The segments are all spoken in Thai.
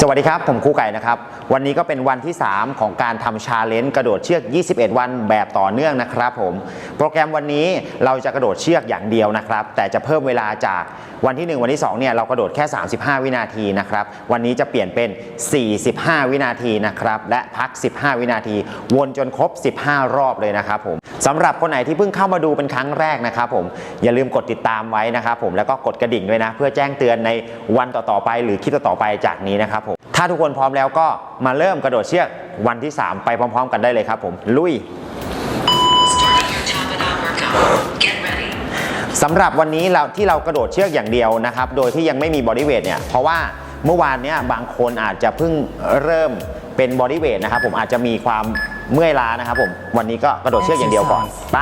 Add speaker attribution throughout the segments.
Speaker 1: สวัสดีครับ ผมครูไก่นะครับ วันนี้ก็เป็นวันที่ 3 ของการทำชาเลนจ์กระโดดเชือก 21 วันแบบต่อเนื่องนะครับผม โปรแกรมวันนี้เราจะกระโดดเชือกอย่างเดียวนะครับ แต่จะเพิ่มเวลาจากวันที่ 1 วันที่2เนี่ยเรากระโดดแค่ 35 วินาทีนะครับ วันนี้จะเปลี่ยนเป็น 45 วินาทีนะครับ และพัก 15 วินาที วนจนครบ 15 รอบเลยนะครับผมสำหรับคนไหนที่เพิ่งเข้ามาดูเป็นครั้งแรกนะครับผมอย่าลืมกดติดตามไว้นะครับผมแล้วก็กดกระดิ่งด้วยนะ เพื่อแจ้งเตือนในวันต่อๆไป หรือคลิปต่อๆไปจากนี้นะครับผมถ้าทุกคนพร้อมแล้วก็มาเริ่มกระโดดเชือกวันที่ 3 ไปพร้อม ๆ กันได้เลยครับผมลุยสำหรับวันนี้เราที่เรากระโดดเชือกอย่างเดียวนะครับ โดยที่ยังไม่มีบอดี้เวทเนี่ยเพราะว่าเมื่อวานเนี้ยบางคนอาจจะเพิ่งเริ่มเป็นบอดี้เวทนะครับผมอาจจะมีความเมื่อยล้านะครับผมวันนี้ก็กระโดดเชือกอย่างเดียวก่อนไป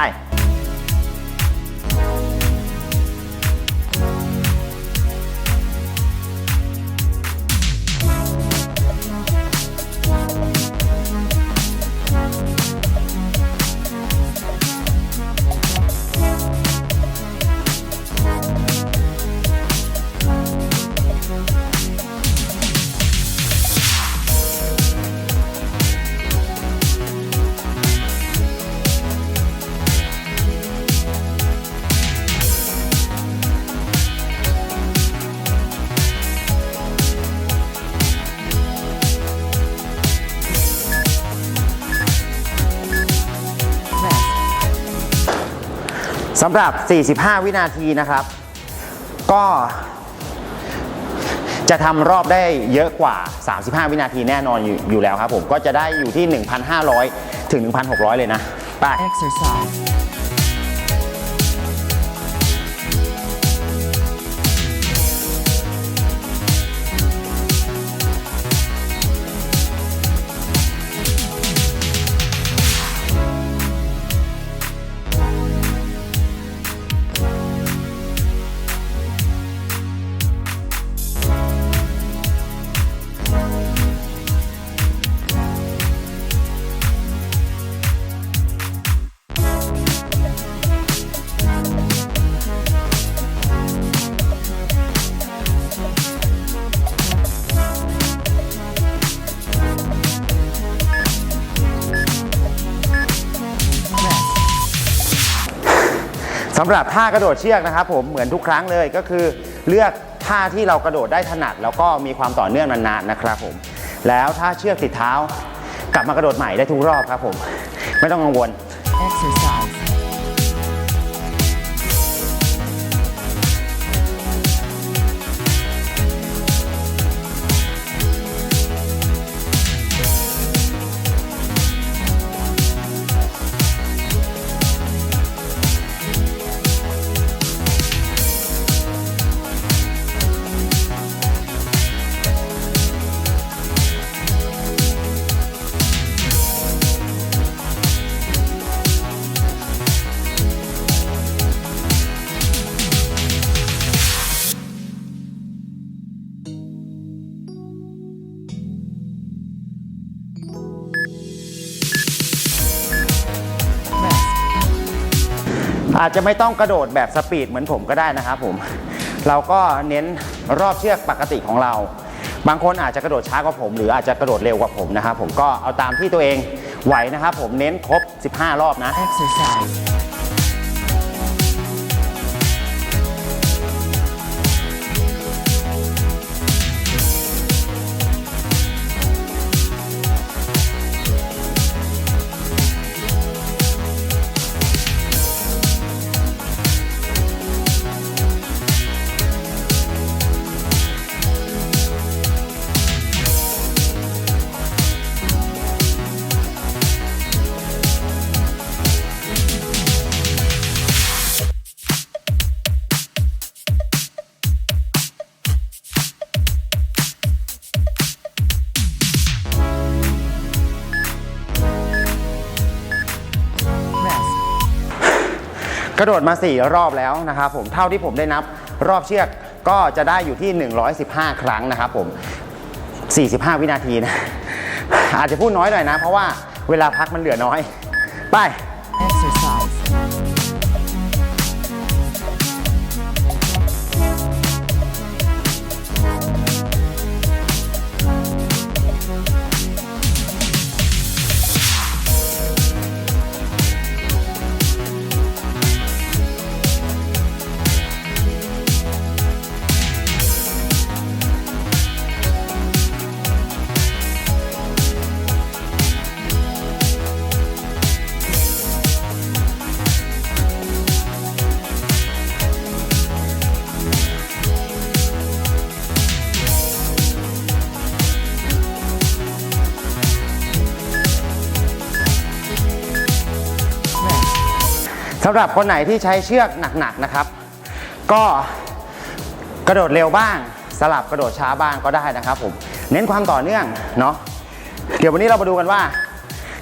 Speaker 1: สำหรับ 45 วินาทีนะครับ ก็จะทำรอบได้เยอะกว่า 35 วินาทีแน่นอนอยู่อยู่แล้วครับผม ก็จะได้อยู่ที่ 1,500 ถึง 1,600 เลยนะ ไป
Speaker 2: Exercise.
Speaker 1: สำหรับท่ากระโดดเชือกนะครับผมเหมือนทุกครั้งเลยก็คือเลือกท่าที่เรากระโดดได้ถนัด แล้วก็มีความต่อเนื่องนานๆนะครับผมแล้วถ้าเชือกติดเท้ากลับมากระโดดใหม่ได้ทุกรอบครับผม ไม่ต้องกังวล
Speaker 2: Exercise.
Speaker 1: อาจจะไม่ต้องกระโดดแบบสปีดเหมือนผมก็ได้นะครับผม เราก็เน้นรอบเชือกปกติของเรา บางคนอาจจะกระโดดช้ากว่าผม หรืออาจจะกระโดดเร็วกว่าผมนะครับผมก็เอาตามที่ตัวเองไหวนะครับผมเน้นครบ 15 รอบนะ
Speaker 2: Exercise.
Speaker 1: กระโดดมา 4 รอบแล้วนะครับผมเท่าที่ผมได้นับรอบเชือกก็จะได้อยู่ที่ 115 ครั้งนะครับผม 45 วินาทีนะอาจจะพูดน้อยหน่อยนะ เพราะว่าเวลาพักมันเหลือน้อย ไปำหรับคนไหนที่ใช้เชือกหนักๆนะครับ ก็กระโดดเร็วบ้าง สลับกระโดดช้าบ้างก็ได้นะครับผมเน้นความต่อเนื่องเนาะเดี๋ยววันนี้เรามาดูกันว่า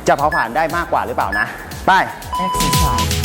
Speaker 1: จะเผาผ่านได้มากกว่าหรือเปล่านะ ไป
Speaker 2: Exercise.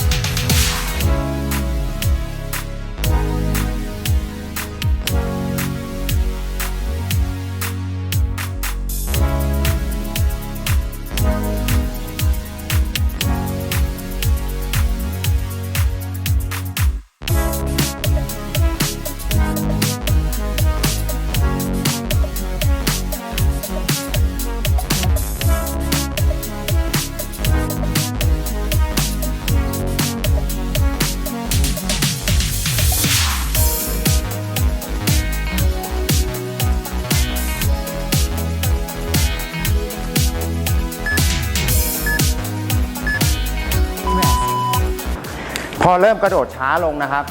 Speaker 1: เริ่มกระโดดช้าลงนะครับ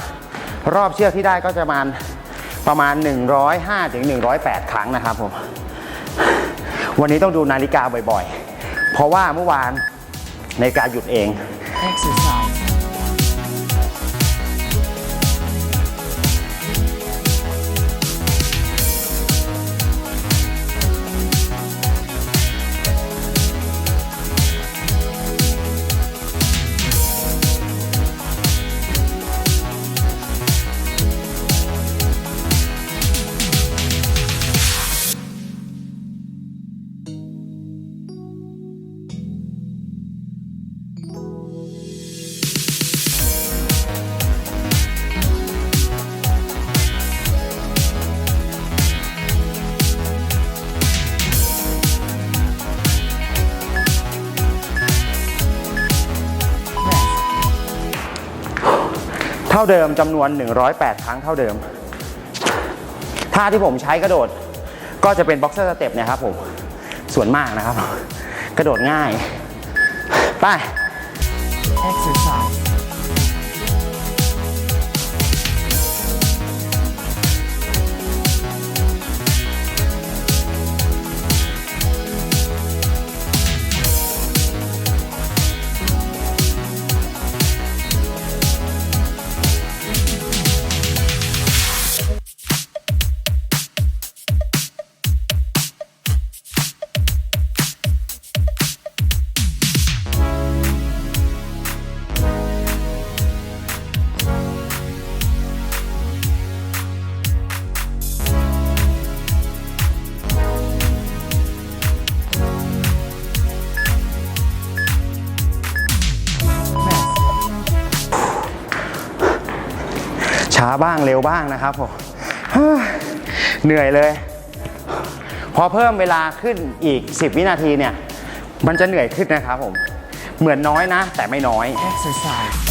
Speaker 1: รอบเชือกที่ได้ก็จะประมาณประมาณ 105ถึง108 ครั้งนะครับผม วันนี้ต้องดูนาฬิกาบ่อยๆ เพราะว่าเมื่อวานนาฬิกาหยุดเอง
Speaker 2: Exercise.
Speaker 1: เท่าเดิมจำนวน 108 ครั้งเท่าเดิม ท่าที่ผมใช้กระโดด ก็จะเป็นบ็อกเซอร์สเต็ปนี่ยครับผม ส่วนมากนะครับ กระโดดง่าย ไป
Speaker 2: Exercise.
Speaker 1: บ้างเร็วบ้างนะครับผมเหนื่อยเลย พอเพิ่มเวลาขึ้นอีก 10 วินาทีเนี่ย มันจะเหนื่อยขึ้นนะครับผม เหมือนน้อยนะ แต่ไม่น้อย
Speaker 2: Exercise.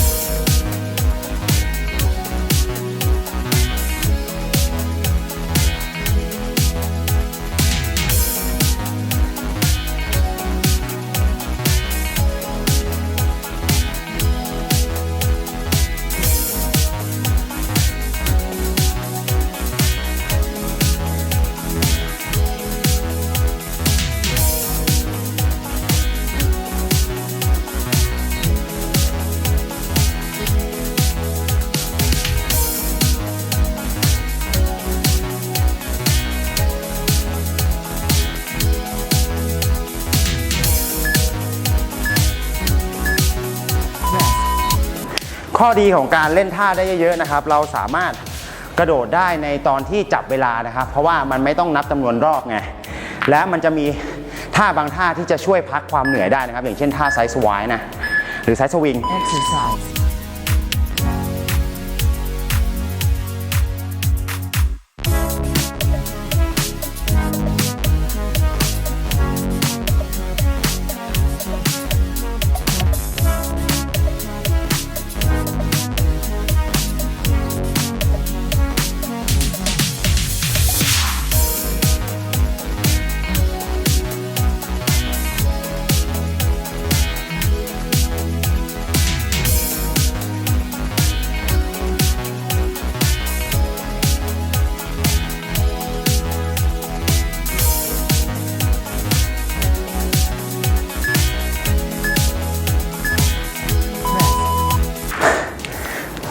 Speaker 1: ข้อดีของการเล่นท่าได้เยอะๆนะครับ เราสามารถกระโดดได้ในตอนที่จับเวลานะครับ เพราะว่ามันไม่ต้องนับจำนวนรอบไง และมันจะมีท่าบางท่าที่จะช่วยพักความเหนื่อยได้นะครับ อย่างเช่นท่าไซส์สวายนะ หรือไซส์สวิง
Speaker 2: Exercise.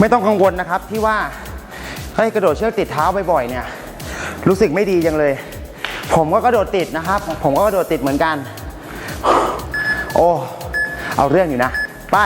Speaker 1: ไม่ต้องกังวลนะครับที่ว่าเฮ้ยกระโดดเชือกติดเท้าบ่อยๆเนี่ยรู้สึกไม่ดีจังเลย ผมก็กระโดดติดนะครับ ผมก็กระโดดติดเหมือนกัน โอ้เอาเรื่องอยู่นะ ไป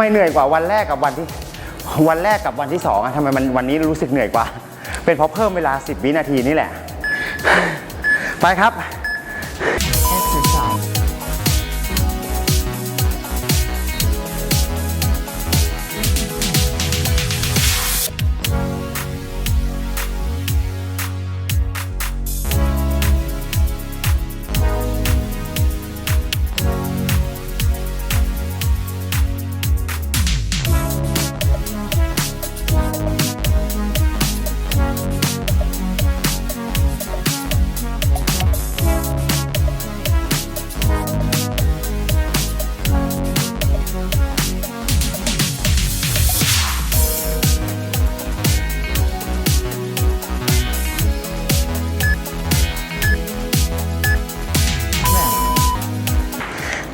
Speaker 1: ไมเหนื่อยกว่าวันแรกกับวันที่วันแรกกับวันที่สองอะทำไมมันวันนี้รู้สึกเหนื่อยกว่า เป็นเพราะเพิ่มเวลา 10 วินาทีนี่แหละ ไปครับ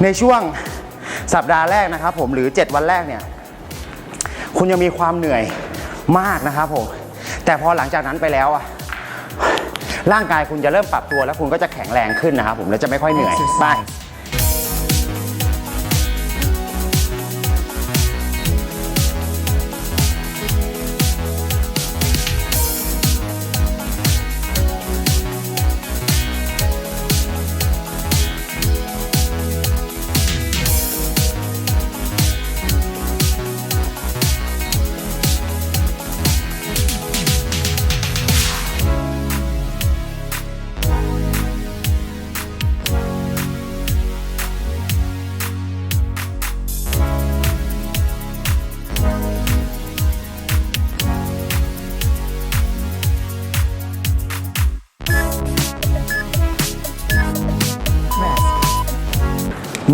Speaker 1: ในช่วงสัปดาห์แรกนะครับผมหรือ 7 วันแรกเนี่ยคุณยังมีความเหนื่อยมากนะครับผมแต่พอหลังจากนั้นไปแล้วอะร่างกายคุณจะเริ่มปรับตัวแล้วคุณก็จะแข็งแรงขึ้นนะครับผมแล้วจะไม่ค่อยเหนื่อยไป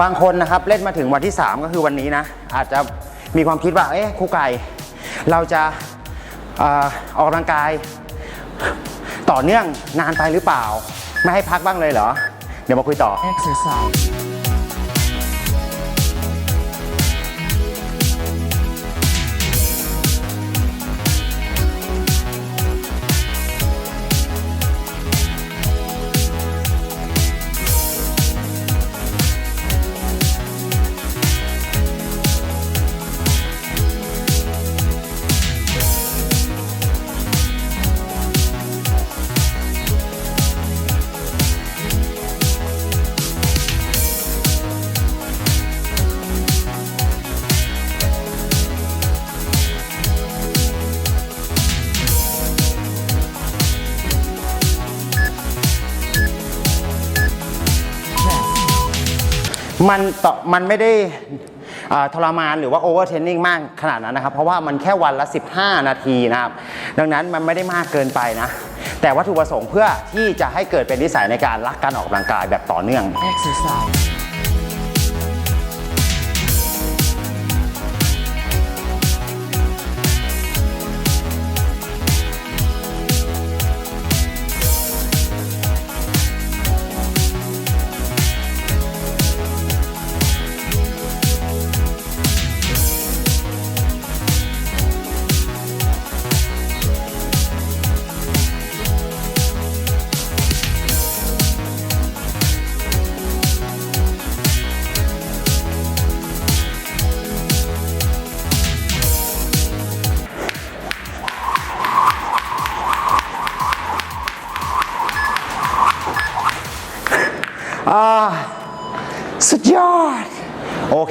Speaker 1: บางคนนะครับเล่นมาถึงวันที่ 3 ก็คือวันนี้นะ อาจจะมีความคิดว่าเอ๊ะครูไก่ เราจะออออกกำลังกาย ต่อเนื่องนานไปหรือเปล่า ไม่ให้พักบ้างเลยเหรอ เดี๋ยวมาคุยต่อ
Speaker 2: exercise,
Speaker 1: มันต่อมันไม่ได้ทรมานหรือว่าโอเวอร์เทรนนิ่งมากขนาดนั้นนะครับ เพราะว่ามันแค่วันละ 15 นาทีนะครับ ดังนั้นมันไม่ได้มากเกินไปนะ แต่วัตถุประสงค์เพื่อที่จะให้เกิดเป็นนิสัยในการรักการออกกำลังกายแบบต่อเนื่อง
Speaker 2: exercise,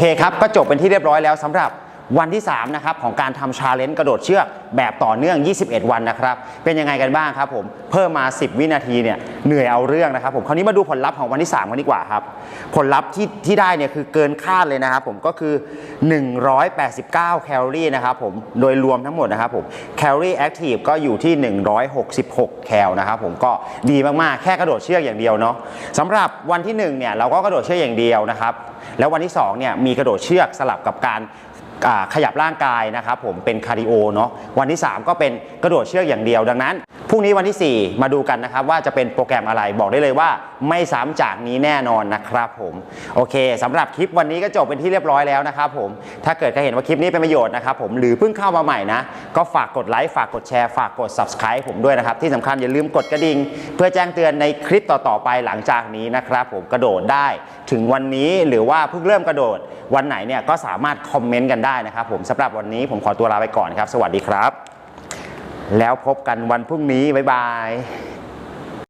Speaker 1: เคครับ ก็จบเป็นที่เรียบร้อยแล้วสำหรับ วันที่3นะครับของการทำชาเลนจ์กระโดดเชือกแบบต่อเนื่อง 21 วันนะครับ เป็นยังไงกันบ้างครับผมเพิ่มมา 10 วินาทีเนี่ยเหนื่อยเอาเรื่องนะครับผมคราวนี้มาดูผลลัพธ์ของวันที่3กันดีกว่าครับผลลัพธ์ที่ที่ได้เนี่ยคือเกินคาดเลยนะครับผมก็คือ 189 แคลอรี่นะครับผมโดยรวมทั้งหมดนะครับผมแคลอรี่แอคทีฟก็อยู่ที่ 166 แคลนะครับผมก็ดีมากๆแค่กระโดดเชือกอย่างเดียวเนาะสำหรับวันที่1เนี่ยเราก็กระโดดเชือกอย่างเดียวนะครับแล้ววันที่2เนี่ยมีกระโดดเชือกสลับกับการ ขยับร่างกายนะครับผมเป็นคาร์ดิโอเนาะวันที่ 3 ก็เป็นกระโดดเชือกอย่างเดียวดังนั้นพรุ่งนี้วันที่ 4 มาดูกันนะครับว่าจะเป็นโปรแกรมอะไรบอกได้เลยว่าไม่ซ้ำจากนี้แน่นอนนะครับผมโอเคสำหรับคลิปวันนี้ก็จบเป็นที่เรียบร้อยแล้วนะครับผมถ้าเกิดใครเห็นว่าคลิปนี้เป็นประโยชน์นะครับผมหรือเพิ่งเข้ามาใหม่นะก็ฝากกดไลค์ฝากกดแชร์ฝากกด subscribe ผมด้วยนะครับที่สำคัญอย่าลืมกดกระดิ่งเพื่อแจ้งเตือนในคลิปต่อๆไปหลังจากนี้นะครับผมกระโดดได้ ถึงวันนี้หรือว่าเพิ่งเริ่มกระโดด วันไหนเนี่ยก็สามารถคอมเมนต์กันได้นะครับผมสำหรับวันนี้ผมขอตัวลาไปก่อนครับ สวัสดีครับ แล้วพบกันวันพรุ่งนี้บ๊ายบาย